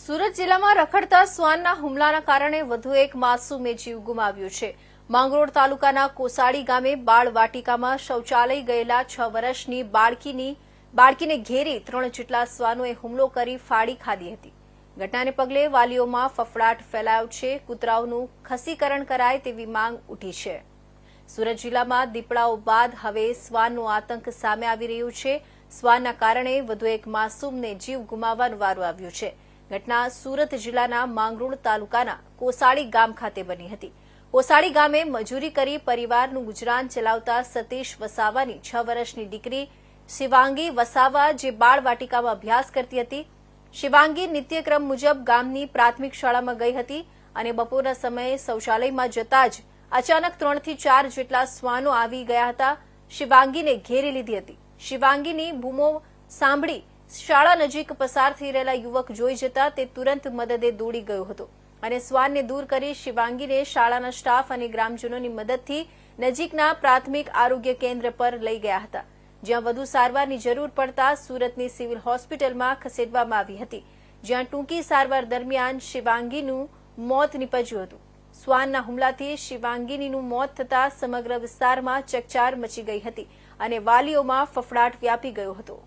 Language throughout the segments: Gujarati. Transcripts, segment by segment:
સુરત જિલ્લામાં રખડતા શ્વાનના હુમલાના કારણે વધુ એક માસૂમે જીવ ગુમાવ્યો છે. માંગરોળ તાલુકાના કોસાડી ગામે બાળ વાટિકામાં શૌચાલય ગયેલા છ વર્ષની બાળકીની બાળકીને ઘેરી ત્રણ જેટલા શ્વાનોએ હુમલો કરી ફાડી ખાધી હતી. ઘટનાને પગલે વાલીઓમાં ફફડાટ ફેલાયો છે. કૂતરાઓનું ખસીકરણ કરાય તેવી માંગ ઉઠી છે. સુરત જિલ્લામાં દીપડાઓ બાદ હવે શ્વાનનો આતંક સામે આવી રહ્યો છે. શ્વાનના કારણે વધુ એક માસૂમને જીવ ગુમાવવાનો વારો આવ્યો છે. ઘટના સુરત જિલ્લાના માંગરોળ તાલુકાના કોસાળી ગામ ખાતે બની હતી. કોસાળી ગામે મજૂરી કરી પરિવારનું ગુજરાન ચલાવતા સતીશ વસાવાની છ વર્ષની દીકરી શિવાંગી વસાવા જે બાળવાટિકામાં અભ્યાસ કરતી હતી, શિવાંગી નિત્યક્રમ મુજબ ગામની પ્રાથમિક શાળામાં ગઈ હતી અને બપોરના સમયે શૌચાલયમાં જતા જ અચાનક ત્રણથી ચાર જેટલા શ્વાનો આવી ગયા હતા. શિવાંગીને ઘેરી લીધી હતી. શિવાંગીની બૂમો સાંભળી શાળા નજીક પસાર થઈ રહેલા યુવક જોઈ જતા તે તુરંત મદદે દોડી ગયો હતો અને શ્વાનને દૂર કરી શિવાંગીને શાળાના સ્ટાફ અને ગ્રામજનોની મદદથી નજીકના પ્રાથમિક આરોગ્ય કેન્દ્ર પર લઈ ગયા હતા, જ્યાં વધુ સારવારની જરૂર પડતા સુરતની સિવિલ હોસ્પિટલમાં ખસેડવામાં આવી હતી, જ્યાં ટૂંકી સારવાર દરમિયાન શિવાંગીનું મોત નીપજ્યું હતું. શ્વાનના હુમલાથી શિવાંગીનીનું મોત થતા સમગ્ર વિસ્તારમાં ચકચાર મચી ગઈ હતી અને વાલીઓમાં ફફડાટ વ્યાપી ગયો હતો.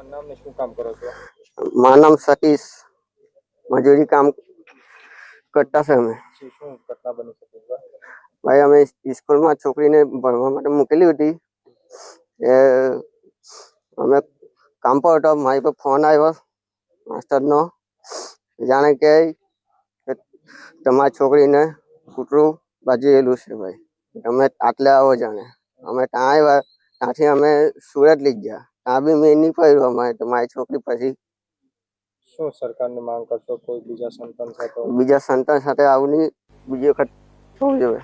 તમારું નામ ને શું કામ કરો છો? મારું નામ સતીશ. મજૂરી કામ કરતા છે અમે. શું શું બની શકે ભાઈ અમે સ્કૂલમાં છોકરીને ભણવા માટે મૂકેલી હતી. એ અમે કામ પર હતો. મારી પર ફોન આવ્યો માસ્ટરનો. જાણે કે કે તમારી છોકરીને કૂતરું બાજુએલું છે ભાઈ. તમે આટલે આવો જાણે. અમે ત્યાં આવ્યા. ત્યાંથી અમે સુરત લઈ ગયા. ત્યાં બી મેં નહીં પડ્યું અમારે તો મારી છોકરી પછી. શું સરકારની માંગ કરશો? કોઈ બીજા સંતાન સાથે? બીજા સંતાન સાથે આવું નહીં. બીજી વખત થવું જોઈએ?